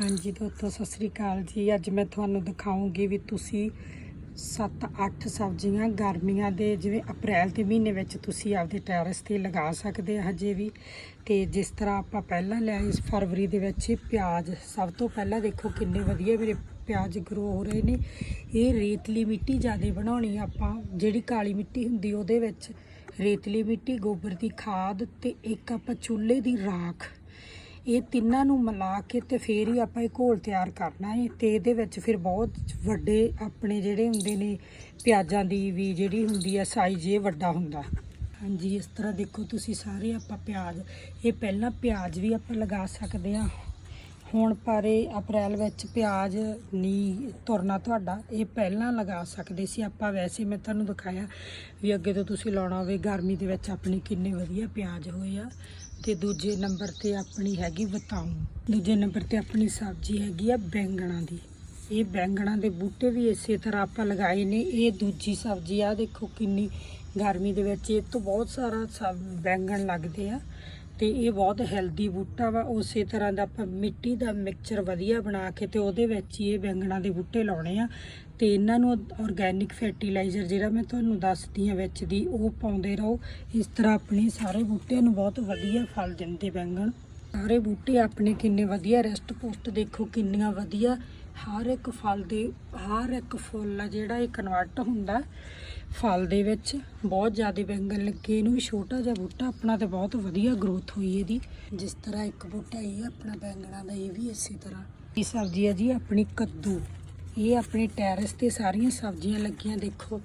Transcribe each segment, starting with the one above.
ਹਾਂਜੀ ਦੋਸਤੋ, ਸਤਿ ਸ੍ਰੀ ਅਕਾਲ ਜੀ। ਅੱਜ ਮੈਂ ਤੁਹਾਨੂੰ ਦਿਖਾਉਂਗੀ ਵੀ ਤੁਸੀਂ 7-8 ਸਬਜ਼ੀਆਂ ਗਰਮੀਆਂ ਦੇ, ਜਿਵੇਂ ਅਪ੍ਰੈਲ ਦੇ ਮਹੀਨੇ ਵਿੱਚ ਤੁਸੀਂ ਆਪਦੇ ਟੈਰਸ ਤੇ ਲਗਾ ਸਕਦੇ ਆ ਹਜੇ ਵੀ। ਤੇ ਜਿਸ ਤਰ੍ਹਾਂ ਆਪਾਂ ਪਹਿਲਾਂ ਲਿਆ ਇਸ ਫਰਵਰੀ ਦੇ ਵਿੱਚ ਪਿਆਜ਼। ਸਭ ਤੋਂ ਪਹਿਲਾਂ ਦੇਖੋ ਕਿੰਨੇ ਵਧੀਆ ਮੇਰੇ ਪਿਆਜ਼ ਗਰੋ ਹੋ ਰਹੇ ਨੇ। ਇਹ ਰੇਤਲੀ ਮਿੱਟੀ ਜ਼ਿਆਦਾ ਬਣਾਉਣੀ ਆਪਾਂ। ਜਿਹੜੀ ਕਾਲੀ ਮਿੱਟੀ ਹੁੰਦੀ ਉਹਦੇ ਵਿੱਚ ਰੇਤਲੀ ਮਿੱਟੀ, ਗੋਬਰ ਦੀ ਖਾਦ ਤੇ ਇੱਕ ਆਪਾਂ ਚੁੱਲ੍ਹੇ ਦੀ ਰਾਖ ਇਹ ਤਿੰਨਾਂ ਨੂੰ ਮਿਲਾ ਕੇ ਤੇ ਫੇਰ ਹੀ ਆਪਾਂ ਇਹ ਘੋਲ ਤਿਆਰ ਕਰਨਾ ਹੈ ਤੇ ਇਹਦੇ ਵਿੱਚ ਫਿਰ ਬਹੁਤ ਵੱਡੇ ਆਪਣੇ ਜਿਹੜੇ ਹੁੰਦੇ ਨੇ ਪਿਆਜ਼ਾਂ ਦੀ ਵੀ ਜਿਹੜੀ ਹੁੰਦੀ ਹੈ ਸਾਈਜ਼ ਇਹ ਵੱਡਾ ਹੁੰਦਾ। ਹਾਂਜੀ, ਇਸ ਤਰ੍ਹਾਂ ਦੇਖੋ ਤੁਸੀਂ ਸਾਰੇ ਆਪਾਂ ਪਿਆਜ਼, ਇਹ ਪਹਿਲਾਂ ਪਿਆਜ਼ ਵੀ ਆਪਾਂ ਲਗਾ ਸਕਦੇ ਆ ਹੁਣ ਪਰ ਇਹ ਅਪ੍ਰੈਲ ਵਿੱਚ ਪਿਆਜ਼ ਨਹੀਂ ਤੁਰਨਾ ਤੁਹਾਡਾ, ਇਹ ਪਹਿਲਾਂ ਲਗਾ ਸਕਦੇ ਸੀ ਆਪਾਂ। ਵੈਸੇ ਮੈਂ ਤੁਹਾਨੂੰ ਦਿਖਾਇਆ ਵੀ ਅੱਗੇ ਤੋਂ ਤੁਸੀਂ ਲਾਉਣਾ ਹੋਵੇ, ਗਰਮੀ ਦੇ ਵਿੱਚ ਆਪਣੇ ਕਿੰਨੇ ਵਧੀਆ ਪਿਆਜ਼ ਹੋਏ ਆ। ਤੇ ਦੂਜੇ ਨੰਬਰ ਤੇ ਆਪਣੀ ਹੈਗੀ ਵਤਾਉ। ਦੂਜੇ ਨੰਬਰ ਤੇ ਆਪਣੀ ਸਬਜ਼ੀ ਹੈਗੀ ਆ ਬੈਂਗਣਾ ਦੀ। ਇਹ ਬੈਂਗਣਾ ਦੇ ਬੂਟੇ ਵੀ ਇਸੇ ਤਰ੍ਹਾਂ ਆਪਾਂ ਲਗਾਏ ਨੇ। ਇਹ ਦੂਜੀ ਸਬਜ਼ੀ ਆ, ਦੇਖੋ ਕਿੰਨੀ ਗਰਮੀ ਦੇ ਵਿੱਚ ਇਹ ਤੋਂ ਬਹੁਤ ਸਾਰਾ ਸਬ ਬੈਂਗਣ ਲੱਗਦੇ ਆ। ਤੇ ਇਹ ਬਹੁਤ ਹੈਲਦੀ ਬੂਟਾ ਵਾ, ਉਸੇ ਤਰ੍ਹਾਂ ਦਾ ਆਪਾਂ ਮਿੱਟੀ ਦਾ ਮਿਕਸਚਰ ਵਧੀਆ ਬਣਾ ਕੇ ਤੇ ਉਹਦੇ ਵਿੱਚ ਹੀ ਇਹ ਬੈਂਗਣਾ ਦੇ ਬੂਟੇ ਲਾਉਣੇ ਆ। ਤੇ ਇਹਨਾਂ ਨੂੰ ਆਰਗੈਨਿਕ ਫਰਟੀਲਾਈਜ਼ਰ ਜਿਹੜਾ ਮੈਂ ਤੁਹਾਨੂੰ ਦੱਸਦੀ ਆ ਵਿੱਚ ਦੀ, ਉਹ ਪਾਉਂਦੇ ਰਹੋ। ਇਸ ਤਰ੍ਹਾਂ ਆਪਣੇ ਸਾਰੇ ਬੂਟਿਆਂ ਨੂੰ ਬਹੁਤ ਵਧੀਆ ਫਲ ਦਿੰਦੇ ਬੈਂਗਣ। ਸਾਰੇ ਬੂਟੇ ਆਪਣੇ ਕਿੰਨੇ ਵਧੀਆ ਰੈਸਟ ਪੋਸਟ ਦੇਖੋ, ਕਿੰਨੀਆਂ ਵਧੀਆ। ਹਰ ਇੱਕ ਫਲ ਦੇ, ਹਰ ਇੱਕ ਫੁੱਲ ਆ ਜਿਹੜਾ ਇਹ ਕਨਵਰਟ ਹੁੰਦਾ ਫਲ ਦੇ ਵਿੱਚ ਬਹੁਤ ਜ਼ਿਆਦਾ ਬੈਂਗਣ ਲੱਗੇ, ਇਹਨੂੰ ਵੀ ਛੋਟਾ ਜਿਹਾ ਬੂਟਾ, ਆਪਣਾ ਤੇ ਬਹੁਤ ਵਧੀਆ ਗਰੋਥ ਹੋਈ ਇਹਦੀ। ਜਿਸ ਤਰ੍ਹਾਂ ਇੱਕ ਬੂਟਾ ਇਹ ਆਪਣਾ ਬੈਂਗਣਾ ਦਾ, ਇਹ ਵੀ ਇਸੇ ਤਰ੍ਹਾਂ। ਇਹ ਸਬਜ਼ੀ ਹੈ ਜੀ, ਆਪਣੀ ਕੱਦੂ। ਇਹ ਆਪਣੇ ਟੈਰਸ ਤੇ ਸਾਰੀਆਂ ਸਬਜ਼ੀਆਂ ਲੱਗੀਆਂ, ਦੇਖੋ।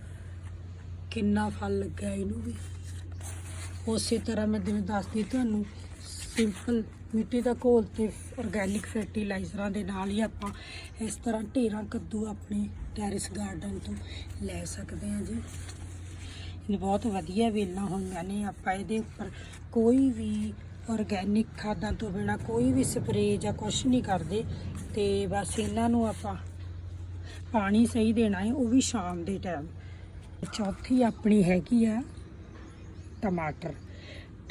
ਕਿੰਨਾ ਫਲ ਲੱਗਾ ਇਹਨੂੰ ਵੀ। ਉਸੇ ਤਰ੍ਹਾਂ ਮੈਂ ਜਿਵੇਂ ਦੱਸਦੀ ਤੁਹਾਨੂੰ ਸਿੰਪਲ ਮਿੱਟੀ ਦਾ ਘੋਲ ਤੇ ਆਰਗੈਨਿਕ ਫਰਟੀਲਾਈਜ਼ਰਾਂ ਦੇ ਨਾਲ ਹੀ ਆਪਾਂ ਇਸ ਤਰ੍ਹਾਂ ਢੇਰਾਂ ਕੱਦੂ ਆਪਣੇ ਟੈਰਿਸ ਗਾਰਡਨ ਤੋਂ ਲੈ ਸਕਦੇ ਹਾਂ ਜੀ। ਇਹ ਬਹੁਤ ਵਧੀਆ ਵੇਲਾਂ ਹੋਈਆਂ ਨੇ ਆਪਾਂ ਇਹਦੇ ਉੱਪਰ ਕੋਈ ਵੀ ਆਰਗੈਨਿਕ ਖਾਦਾਂ ਤੋਂ ਬਿਨਾ ਕੋਈ ਵੀ ਸਪਰੇਅ ਜਾਂ ਕੁਝ ਨਹੀਂ ਕਰਦੇ ਤੇ ਬਸ ਇਹਨਾਂ ਨੂੰ ਆਪਾਂ ਪਾਣੀ ਸਹੀ ਦੇਣਾ ਹੈ, ਉਹ ਵੀ ਸ਼ਾਮ ਦੇ ਟਾਈਮ ਚੌਥੀ ਆਪਣੀ ਹੈਗੀ ਆ ਟਮਾਟਰ।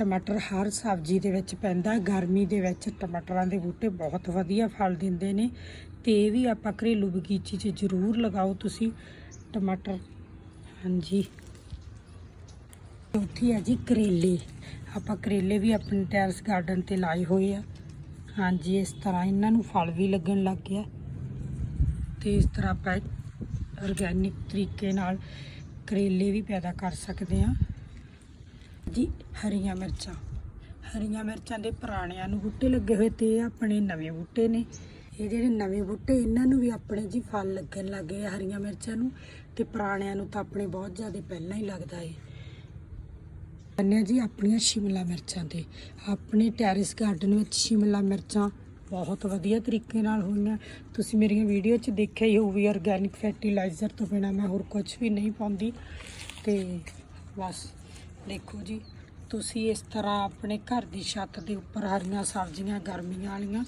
ਟਮਾਟਰ ਹਰ ਸਬਜ਼ੀ ਦੇ ਵਿੱਚ ਪੈਂਦਾ ਗਰਮੀ ਦੇ ਵਿੱਚ ਟਮਾਟਰਾਂ ਦੇ ਬੂਟੇ ਬਹੁਤ ਵਧੀਆ ਫਲ ਦਿੰਦੇ ਨੇ। ਤੇ ਇਹ ਵੀ ਆਪਾਂ ਘਰੇਲੂ ਬਗੀਚੇ 'ਚ ਜ਼ਰੂਰ ਲਗਾਓ ਤੁਸੀਂ ਟਮਾਟਰ। ਹਾਂਜੀ। ਚੌਥੀ ਹੈ ਜੀ ਕਰੇਲੇ। ਆਪਾਂ ਕਰੇਲੇ ਵੀ ਆਪਣੇ ਟੈਰਸ ਗਾਰਡਨ ਤੇ ਲਾਏ ਹੋਏ ਆ। ਹਾਂਜੀ, ਇਸ ਤਰ੍ਹਾਂ ਇਹਨਾਂ ਨੂੰ ਫਲ ਵੀ ਲੱਗਣ ਲੱਗ ਗਿਆ। ਤੇ ਇਸ ਤਰ੍ਹਾਂ ਆਪਾਂ ਆਰਗੈਨਿਕ ਤਰੀਕੇ ਨਾਲ ਕਰੇਲੇ ਵੀ ਪੈਦਾ ਕਰ ਸਕਦੇ ਹਾਂ। ਜੀ ਹਰੀਆਂ ਮਿਰਚਾਂ। ਹਰੀਆਂ ਮਿਰਚਾਂ ਦੇ ਪੁਰਾਣਿਆਂ ਨੂੰ ਬੂਟੇ ਲੱਗੇ ਹੋਏ ਤੇ ਇਹ ਆਪਣੇ ਨਵੇਂ ਬੂਟੇ ਨੇ। ਇਹ ਜਿਹੜੇ ਨਵੇਂ ਬੂਟੇ, ਇਹਨਾਂ ਨੂੰ ਵੀ ਆਪਣੇ ਜੀ ਫਲ ਲੱਗਣ ਲੱਗੇ ਆ ਹਰੀਆਂ ਮਿਰਚਾਂ ਨੂੰ ਤੇ ਪੁਰਾਣਿਆਂ ਨੂੰ ਤਾਂ ਆਪਣੇ ਬਹੁਤ ਜ਼ਿਆਦਾ ਪਹਿਲਾਂ ਹੀ ਲੱਗਦਾ ਏ। ਅੰਨਿਆ ਜੀ ਆਪਣੀਆਂ ਸ਼ਿਮਲਾ ਮਿਰਚਾਂ ਤੇ। ਆਪਣੇ ਟੈਰਿਸ ਗਾਰਡਨ ਵਿੱਚ ਸ਼ਿਮਲਾ ਮਿਰਚਾਂ ਬਹੁਤ ਵਧੀਆ ਤਰੀਕੇ ਨਾਲ ਹੋਈਆਂ। ਤੁਸੀਂ ਮੇਰੀਆਂ ਵੀਡੀਓ 'ਚ ਦੇਖਿਆ ਹੀ ਹੋਊ ਵੀ ਆਰਗੈਨਿਕ ਫਰਟੀਲਾਈਜ਼ਰ ਤੋਂ ਬਿਨਾ ਮੈਂ ਹੋਰ ਕੁਝ ਵੀ ਨਹੀਂ ਪਾਉਂਦੀ। ਤੇ ਬਸ। ਦੇਖੋ ਜੀ, ਤੁਸੀਂ ਇਸ ਤਰ੍ਹਾਂ ਆਪਣੇ ਘਰ ਦੀ ਛੱਤ ਦੇ ਉੱਪਰ ਹਰੀਆਂ ਸਬਜ਼ੀਆਂ, ਗਰਮੀਆਂ ਵਾਲੀਆਂ